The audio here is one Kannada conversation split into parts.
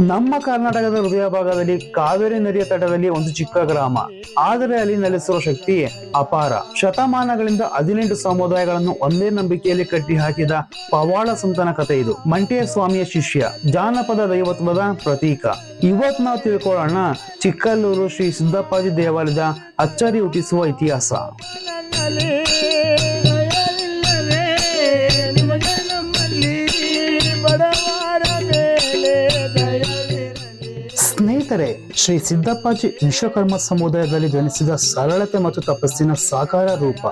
ನಮ್ಮ ಕರ್ನಾಟಕದ ಹೃದಯ ಭಾಗದಲ್ಲಿ ಕಾವೇರಿ ನದಿಯ ತಟದಲ್ಲಿ ಒಂದು ಚಿಕ್ಕ ಗ್ರಾಮ. ಆದರೆ ಅಲ್ಲಿ ನೆಲೆಸಿರುವ ಶಕ್ತಿ ಅಪಾರ. ಶತಮಾನಗಳಿಂದ ಹದಿನೆಂಟು ಸಮುದಾಯಗಳನ್ನು ಒಂದೇ ನಂಬಿಕೆಯಲ್ಲಿ ಕಟ್ಟಿ ಹಾಕಿದ ಪವಾಳ ಸಂತನ ಕಥೆ ಇದು. ಮಂಟೆಯ ಸ್ವಾಮಿಯ ಶಿಷ್ಯ ಜಾನಪದ ದೈವತ್ವದ ಪ್ರತೀಕ. ಇವತ್ ನಾವು ತಿಳ್ಕೊಳ್ಳೋಣ ಚಿಕ್ಕಲ್ಲೂರು ಶ್ರೀ ಸಿದ್ದಪ್ಪಾಜಿ ದೇವಾಲಯದ ಅಚ್ಚರಿ ಹುಟ್ಟಿಸುವ ಇತಿಹಾಸ. ಸ್ನೇಹಿತರೆ, ಶ್ರೀ ಸಿದ್ದಪ್ಪಾಜಿ ವಿಶ್ವಕರ್ಮ ಸಮುದಾಯದಲ್ಲಿ ಜನಿಸಿದ ಸರಳತೆ ಮತ್ತು ತಪಸ್ಸಿನ ಸಾಕಾರ ರೂಪ.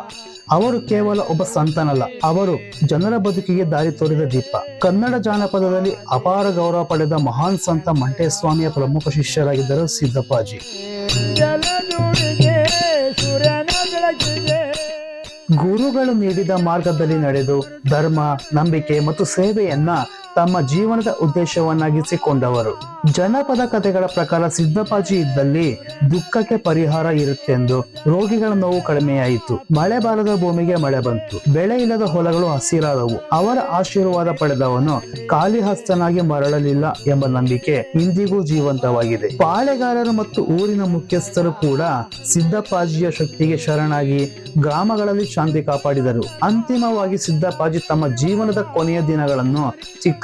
ಅವರು ಕೇವಲ ಒಬ್ಬ ಸಂತನಲ್ಲ, ಅವರು ಜನರ ಬದುಕಿಗೆ ದಾರಿ ತೋರಿದ ದೀಪ. ಕನ್ನಡ ಜಾನಪದದಲ್ಲಿ ಅಪಾರ ಗೌರವ ಪಡೆದ ಮಹಾನ್ ಸಂತ ಮಂಟೇಸ್ವಾಮಿಯ ಪ್ರಮುಖ ಶಿಷ್ಯರಾಗಿದ್ದರು ಸಿದ್ದಪ್ಪಾಜಿ. ಗುರುಗಳು ನೀಡಿದ ಮಾರ್ಗದಲ್ಲಿ ನಡೆದು ಧರ್ಮ, ನಂಬಿಕೆ ಮತ್ತು ಸೇವೆಯನ್ನ ತಮ್ಮ ಜೀವನದ ಉದ್ದೇಶವನ್ನಾಗಿಸಿಕೊಂಡವರು. ಜನಪದ ಕಥೆಗಳ ಪ್ರಕಾರ ಸಿದ್ದಪಾಜಿ ಇದ್ದಲ್ಲಿ ದುಃಖಕ್ಕೆ ಪರಿಹಾರ ಇರುತ್ತೆಂದು ರೋಗಿಗಳ ನೋವು ಕಡಿಮೆಯಾಯಿತು. ಮಳೆ ಬಾರದ ಭೂಮಿಗೆ ಮಳೆ ಬಂತು. ಬೆಳೆ ಇಲ್ಲದ ಹೊಲಗಳು ಹಸಿರಾದವು. ಅವರ ಆಶೀರ್ವಾದ ಪಡೆದವನು ಖಾಲಿ ಹಸ್ತನಾಗಿ ಮರಳಲಿಲ್ಲ ಎಂಬ ನಂಬಿಕೆ ಇಂದಿಗೂ ಜೀವಂತವಾಗಿದೆ. ಪಾಳೆಗಾರರು ಮತ್ತು ಊರಿನ ಮುಖ್ಯಸ್ಥರು ಕೂಡ ಸಿದ್ದಪ್ಪಾಜಿಯ ಶಕ್ತಿಗೆ ಶರಣಾಗಿ ಗ್ರಾಮಗಳಲ್ಲಿ ಶಾಂತಿ ಕಾಪಾಡಿದರು. ಅಂತಿಮವಾಗಿ ಸಿದ್ದಪ್ಪಾಜಿ ತಮ್ಮ ಜೀವನದ ಕೊನೆಯ ದಿನಗಳನ್ನು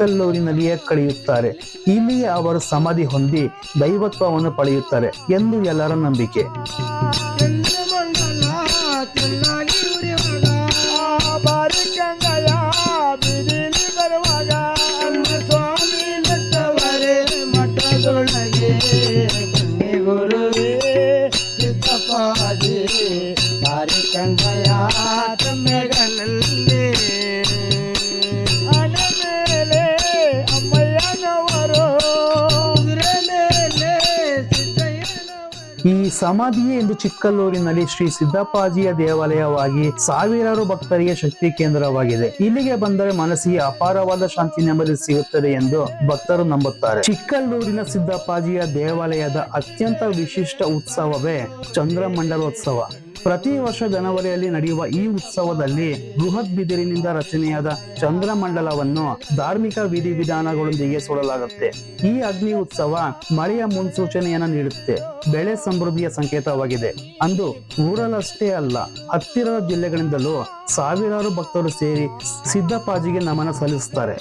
ಚಿಕ್ಕಲ್ಲೂರಿನಲ್ಲಿಯೇ ಕಳೆಯುತ್ತಾರೆ ಇಲ್ಲಿಯೇ ಅವರು ಸಮಾಧಿ ಹೊಂದಿ ದೈವತ್ವವನ್ನು ಪಡೆಯುತ್ತಾರೆ ಎಂದು ಎಲ್ಲರ ನಂಬಿಕೆ ಚಂದ್ರಮಂಡಲ ಸಮಾಧಿಯೇ ಎಂದು ಚಿಕ್ಕಲ್ಲೂರಿನಲ್ಲಿ ಶ್ರೀ ಸಿದ್ದಪ್ಪಾಜಿಯ ದೇವಾಲಯವಾಗಿ ಸಾವಿರಾರು ಭಕ್ತರಿಗೆ ಶಕ್ತಿ ಕೇಂದ್ರವಾಗಿದೆ. ಇಲ್ಲಿಗೆ ಬಂದರೆ ಮನಸ್ಸಿಗೆ ಅಪಾರವಾದ ಶಾಂತಿ ನೆಮ್ಮದಿ ಸಿಗುತ್ತದೆ ಎಂದು ಭಕ್ತರು ನಂಬುತ್ತಾರೆ. ಚಿಕ್ಕಲ್ಲೂರಿನ ಸಿದ್ದಪ್ಪಾಜಿಯ ದೇವಾಲಯದ ಅತ್ಯಂತ ವಿಶಿಷ್ಟ ಉತ್ಸವವೇ ಚಂದ್ರಮಂಡಲೋತ್ಸವ. ಪ್ರತಿ ವರ್ಷ ಜನವರಿಯಲ್ಲಿ ನಡೆಯುವ ಈ ಉತ್ಸವದಲ್ಲಿ ಬೃಹತ್ ಬಿದಿರಿನಿಂದ ರಚನೆಯಾದ ಚಂದ್ರಮಂಡಲವನ್ನು ಧಾರ್ಮಿಕ ವಿಧಿ ವಿಧಾನಗಳೊಂದಿಗೆ ಸುಡಲಾಗುತ್ತೆ. ಈ ಅಗ್ನಿ ಉತ್ಸವ ಮಳೆಯ ಮುನ್ಸೂಚನೆಯನ್ನು ನೀಡುತ್ತೆ. ಬೆಳೆ ಸಮೃದ್ಧಿಯ ಸಂಕೇತವಾಗಿದೆ. ಅಂದು ಊರಲ್ಲಷ್ಟೇ ಅಲ್ಲ, ಹತ್ತಿರದ ಜಿಲ್ಲೆಗಳಿಂದಲೂ ಸಾವಿರಾರು ಭಕ್ತರು ಸೇರಿ ಸಿದ್ದಪಾಜಿಗೆ ನಮನ ಸಲ್ಲಿಸುತ್ತಾರೆ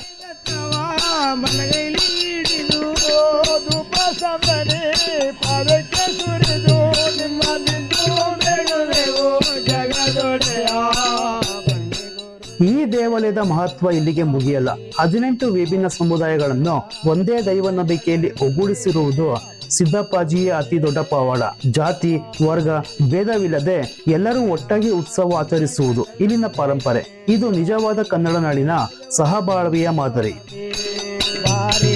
ದೇವಾಲಯದ ಮಹತ್ವ ಇಲ್ಲಿಗೆ ಮುಗಿಯಲ್ಲ. ಹದಿನೆಂಟು ವಿಭಿನ್ನ ಸಮುದಾಯಗಳನ್ನು ಒಂದೇ ದೈವ ನಂಬಿಕೆಯಲ್ಲಿ ಒಗ್ಗೂಡಿಸಿರುವುದು ಸಿದ್ದಪ್ಪಾಜಿಯೇ ಅತಿ ದೊಡ್ಡ ಪವಾಡ. ಜಾತಿ, ವರ್ಗ, ಭೇದವಿಲ್ಲದೆ ಎಲ್ಲರೂ ಒಟ್ಟಾಗಿ ಉತ್ಸವ ಆಚರಿಸುವುದು ಇಲ್ಲಿನ ಪರಂಪರೆ. ಇದು ನಿಜವಾದ ಕನ್ನಡ ನಾಡಿನ ಸಹಬಾಳ್ವೆಯ ಮಾದರಿ. ಬಾರಿ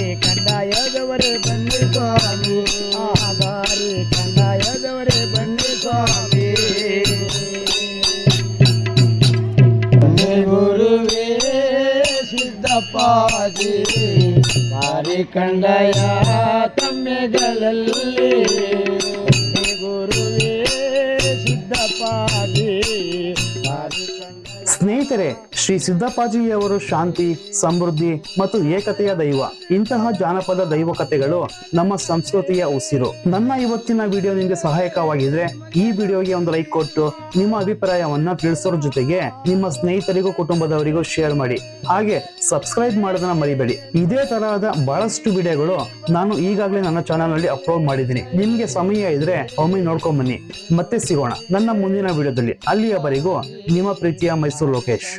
ಬನ್ನಿ ಬಾರಿ ಕಂಡಯ ತಮ್ಮೆಗಳಲ್ಲಿ ಸಿದ್ದಪ್ಪಾಜಿ. ಸ್ನೇಹಿತರೆ, ಶ್ರೀ ಸಿದ್ದಪ್ಪಾಜಿಯವರು ಶಾಂತಿ, ಸಮೃದ್ಧಿ ಮತ್ತು ಏಕತೆಯ ದೈವ. ಇಂತಹ ಜಾನಪದ ದೈವ ಕಥೆಗಳು ನಮ್ಮ ಸಂಸ್ಕೃತಿಯ ಉಸಿರು. ನನ್ನ ಇವತ್ತಿನ ವಿಡಿಯೋ ನಿಮಗೆ ಸಹಾಯಕವಾಗಿದ್ರೆ ಈ ವಿಡಿಯೋಗೆ ಒಂದು ಲೈಕ್ ಕೊಟ್ಟು ನಿಮ್ಮ ಅಭಿಪ್ರಾಯವನ್ನ ತಿಳಿಸೋರ ಜೊತೆಗೆ ನಿಮ್ಮ ಸ್ನೇಹಿತರಿಗೂ ಕುಟುಂಬದವರಿಗೂ ಶೇರ್ ಮಾಡಿ. ಹಾಗೆ ಸಬ್ಸ್ಕ್ರೈಬ್ ಮಾಡೋದನ್ನ ಮರಿಬೇಡಿ. ಇದೇ ತರಹದ ಬಹಳಷ್ಟು ವಿಡಿಯೋಗಳು ನಾನು ಈಗಾಗಲೇ ನನ್ನ ಚಾನಲ್ನಲ್ಲಿ ಅಪ್ಲೋಡ್ ಮಾಡಿದ್ದೀನಿ. ನಿಮ್ಗೆ ಸಮಯ ಇದ್ರೆ ಒಮ್ಮೆ ನೋಡ್ಕೊಂಡ್ ಬನ್ನಿ. ಮತ್ತೆ ಸಿಗೋಣ. ನನ್ನ ಮುಂದಿನ ವಿಡಿಯೋದಲ್ಲಿ ಅಲ್ಲಿಯವರೆಗೂ ನಿಮ್ಮ ಪ್ರೀತಿಯ ಮೈಸೂರು ಲೋಕೇಶ್.